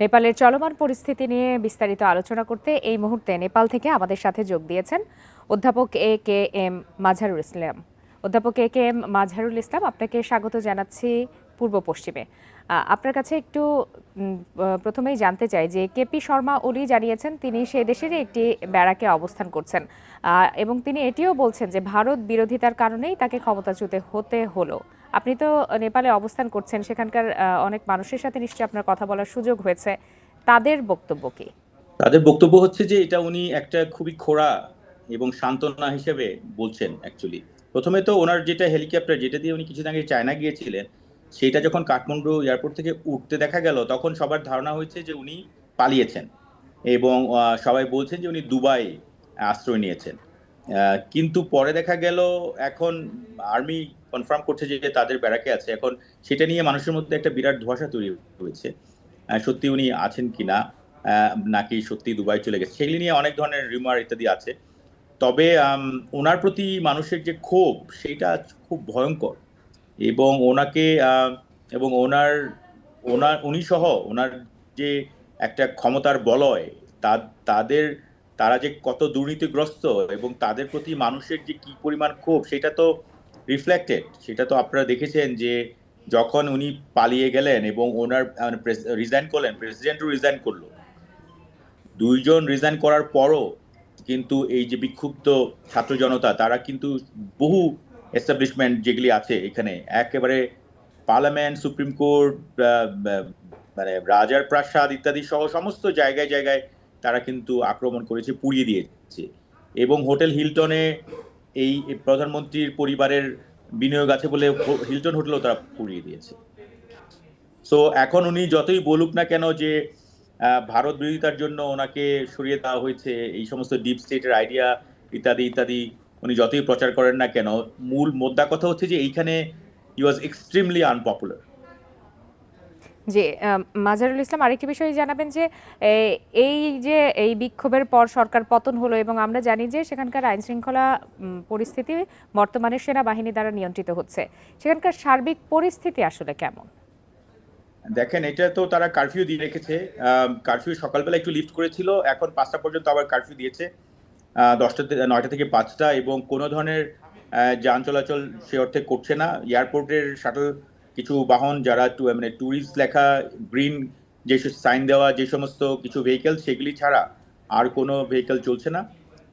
নেপালের চলমান পরিস্থিতি নিয়ে বিস্তারিত আলোচনা করতে এই মুহূর্তে নেপাল থেকে আমাদের সাথে যোগ দিয়েছেন অধ্যাপক এ কে এম মাঝারুল ইসলাম। অধ্যাপক এ কে এম মাঝারুল ইসলাম, আপনাকে স্বাগত জানাচ্ছি পূর্ব পশ্চিমে। আপনার কাছে একটু প্রথমেই জানতে চাই যে কেপি শর্মা ওলি জানিয়েছেন, তিনি সেই দেশেরই একটি ব্যারাকে অবস্থান করছেন। এবং তিনি এটিও বলছেন যে ভারত বিরোধিতার কারণেই তাকে ক্ষমতাচ্যুত হতে হলো। আপনি তো নেপালে অবস্থান করছেন, সেখানকার অনেক মানুষের সাথে নিশ্চয়ই আপনার কথা বলার সুযোগ হয়েছে। তাদের বক্তব্য কি? তাদের বক্তব্য হচ্ছে যে, এটা উনি একটা খুবই খোড়া এবং সান্ত্বনা হিসেবে বলছেন অ্যাকচুয়ালি প্রথমে তো ওনার যেটা হেলিকপ্টার, যেটা দিয়ে উনি কিছুদিন আগে চায়না গিয়েছিলেন, সেটা যখন কাঠমান্ডু এয়ারপোর্ট থেকে উঠতে দেখা গেল, তখন সবার ধারণা হয়েছে যে উনি পালিয়েছেন এবং সবাই বলছেন যে উনি দুবাই আশ্রয় নিয়েছেন। কিন্তু পরে দেখা গেল এখন আর্মি কনফার্ম করছে যে তাদের ব্যারাকে আছে। এখন সেটা নিয়ে মানুষের মধ্যে একটা বিরাট ধোঁয়াশা তৈরি হয়েছে। সত্যি উনি আছেন কি না নাকি সত্যি দুবাই চলে গেছে, সেগুলি নিয়ে অনেক ধরনের রিমার ইত্যাদি আছে। তবে ওনার প্রতি মানুষের যে ক্ষোভ, সেটা খুব ভয়ঙ্কর। এবং ওনাকে এবং ওনার ওনার, উনি সহ ওনার যে একটা ক্ষমতার বলয়, তা- তাদের তারা যে কত দুর্নীতিগ্রস্ত এবং তাদের প্রতি মানুষের যে কি পরিমাণ ক্ষোভ, সেটা তো রিফ্লেক্টেড সেটা তো আপনারা দেখেছেন যে যখন উনি পালিয়ে গেলেন এবং ওনার রিজাইন করলেন প্রেসিডেন্টও রিজাইন করল। দুইজন রিজাইন করার পরও কিন্তু এই যে বিক্ষুব্ধ ছাত্র জনতা, তারা কিন্তু বহু এস্টাবলিশমেন্ট যেগুলি আছে এখানে, একেবারে পার্লামেন্ট সুপ্রিম কোর্ট মানে রাজার প্রাসাদ ইত্যাদি সহ সমস্ত জায়গায় জায়গায় তারা কিন্তু আক্রমণ করেছে, পুড়িয়ে দিয়েছে। এবং হোটেল হিলটনে এই প্রধানমন্ত্রীর পরিবারের বিনিয়োগ আছে বলে হিলটন হোটেলও তারা পুড়িয়ে দিয়েছে। সো এখন উনি যতই বলুক না কেন যে ভারত বিরোধিতার জন্য ওনাকে সরিয়ে দেওয়া হয়েছে, এই সমস্ত ডিপ স্টেটের আইডিয়া ইত্যাদি ইত্যাদি, উনি যতই প্রচার করেন না কেন, মূল মোদ্দা কথা হচ্ছে যে, এইখানে হি ওয়াজ এক্সট্রিমলি আনপপুলার যে মাজারুল ইসলাম আরেকটি বিষয় জানাবেন যে এই যে, এই বিক্ষোভের পর সরকার পতন হলো এবং আমরা জানি যে সেখানকার আইন শৃঙ্খলা পরিস্থিতি বর্তমানে সেনাবাহিনী দ্বারা নিয়ন্ত্রিত হচ্ছে। সেখানকার সার্বিক পরিস্থিতি আসলে কেমন? দেখেন, এটা তো তারা কারফিউ দিয়ে রেখেছে। কারফিউ সকালবেলা একটু লিফট করেছিল, এখন পাঁচটা পর্যন্ত আবার কারফিউ দিয়েছে। দশটা নয়টা থেকে পাঁচটা এবং কোনো ধরনের যান চলাচল সে অর্থে করছে না। এয়ারপোর্টের শাটল কিছু বাহন যারা টু- মানে ট্যুরিস্ট লেখা গ্রিন যে সাইন দেওয়া, যে সমস্ত কিছু ভেহিকেল সেগুলি ছাড়া আর কোনো ভেহিকেল চলছে না।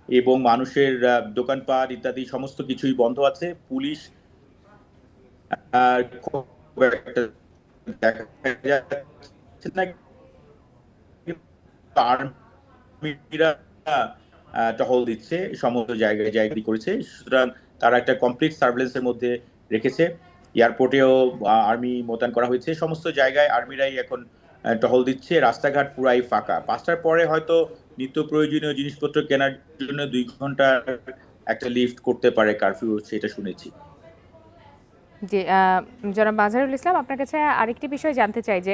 এবং মানুষের দোকানপাট ইত্যাদি সমস্ত কিছুই বন্ধ আছে। পুলিশ টহল দিচ্ছে, সমস্ত জায়গায় জায়গায় করেছে। সুতরাং তারা একটা কমপ্লিট সার্ভেলেন্সের মধ্যে রেখেছে। এয়ারপোর্টেও আর্মি মোতায়েন করা হয়েছে। সমস্ত জায়গায় আর্মিরাই এখন টহল দিচ্ছে। রাস্তাঘাট পুরাই ফাঁকা। পাঁচটার পরে হয়তো নিত্য প্রয়োজনীয় জিনিসপত্র কেনার জন্য দুই ঘণ্টা একটা লিফট করতে পারে কারফিউ, সেটা শুনেছি। আহ, জনাব মাজারুল ইসলাম আপনার কাছে আরেকটি বিষয় জানতে চাই যে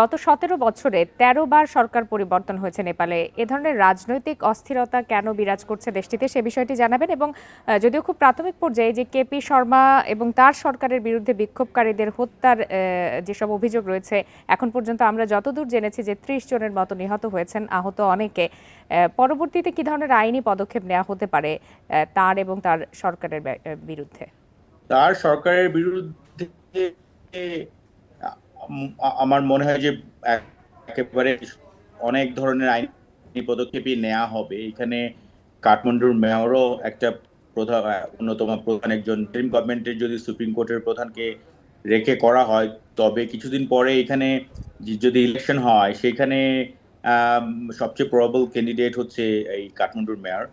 গত সতেরো বছরে তেরো বার সরকার পরিবর্তন হয়েছে নেপালে। এ ধরনের রাজনৈতিক অস্থিরতা কেন বিরাজ করছে দেশটিতে সে বিষয়টি জানাবেন এবং যদিও খুব প্রাথমিক পর্যায়ে যে কেপি শর্মা এবং তার সরকারের বিরুদ্ধে বিক্ষোভকারীদের হত্যার যেসব অভিযোগ রয়েছে এখন পর্যন্ত আমরা যতদূর জেনেছি যে ত্রিশ জনের মতো নিহত হয়েছেন আহত অনেকে। পরবর্তীতে কি ধরনের আইনি পদক্ষেপ নেওয়া হতে পারে তার এবং তার সরকারের বিরুদ্ধে? তার সরকারের বিরুদ্ধে আমার মনে হয় যে একেবারে অনেক ধরনের আইনি পদক্ষেপই নেওয়া হবে। এখানে কাঠমান্ডুর মেয়রও একটা প্রধান অন্যতম প্রধান একজন ইন্টারিম গভর্নমেন্টের যদি সুপ্রিম কোর্টের প্রধানকে রেখে করা হয়, তবে কিছুদিন পরে এখানে যদি ইলেকশন হয়, সেখানে সবচেয়ে প্রবল ক্যান্ডিডেট হচ্ছে এই কাঠমান্ডুর মেয়র।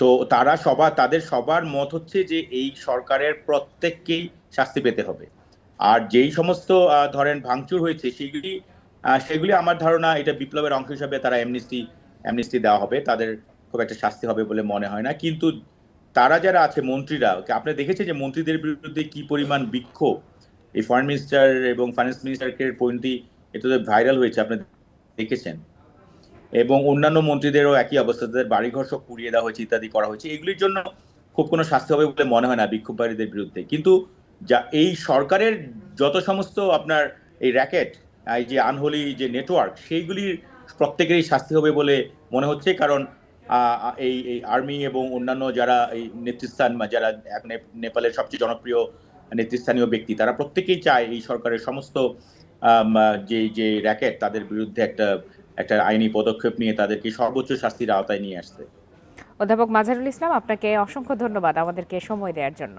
তো তারা সবার, তাদের সবার মত হচ্ছে যে এই সরকারের প্রত্যেককেই শাস্তি পেতে হবে। আর যেই সমস্ত ধরেন ভাঙচুর হয়েছে, সেগুলি সেগুলি আমার ধারণা এটা বিপ্লবের অংশ হিসাবে তারা এমনিস্টি এমনিস্টি দেওয়া হবে। তাদের খুব একটা শাস্তি হবে বলে মনে হয় না। কিন্তু তারা যারা আছে, মন্ত্রীরা আপনি দেখেছেন যে মন্ত্রীদের বিরুদ্ধে কি পরিমাণ বিক্ষোভ? এই ফরেন মিনিস্টার এবং ফাইন্যান্স মিনিস্টারকে পরিণতি এটা তো ভাইরাল হয়েছে, আপনি দেখেছেন? এবং অন্যান্য মন্ত্রীদেরও একই অবস্থা, তাদের বাড়িঘর সব পুড়িয়ে দেওয়া হয়েছে, ইত্যাদি করা হয়েছে। এগুলির জন্য খুব কোনো শাস্তি হবে বলে মনে হয় না বিক্ষোভকারীদের বিরুদ্ধে। কিন্তু যা এই সরকারের যত সমস্ত আপনার এই র্যাকেট, এই যে আনহোলি যে নেটওয়ার্ক, সেইগুলির প্রত্যেকেরই শাস্তি হবে বলে মনে হচ্ছে। কারণ এই এই আর্মি এবং অন্যান্য যারা এই নেতৃস্থান যারা নেপালের সবচেয়ে জনপ্রিয় নেতৃস্থানীয় ব্যক্তি, তারা প্রত্যেকেই চায় এই সরকারের সমস্ত যে যে র্যাকেট, তাদের বিরুদ্ধে একটা একটা আইনি পদক্ষেপ নিয়ে তাদেরকে সর্বোচ্চ শাস্তির আওতায় নিয়ে আসতে। অধ্যাপক মাজারুল ইসলাম, আপনাকে অসংখ্য ধন্যবাদ আমাদেরকে সময় দেওয়ার জন্য।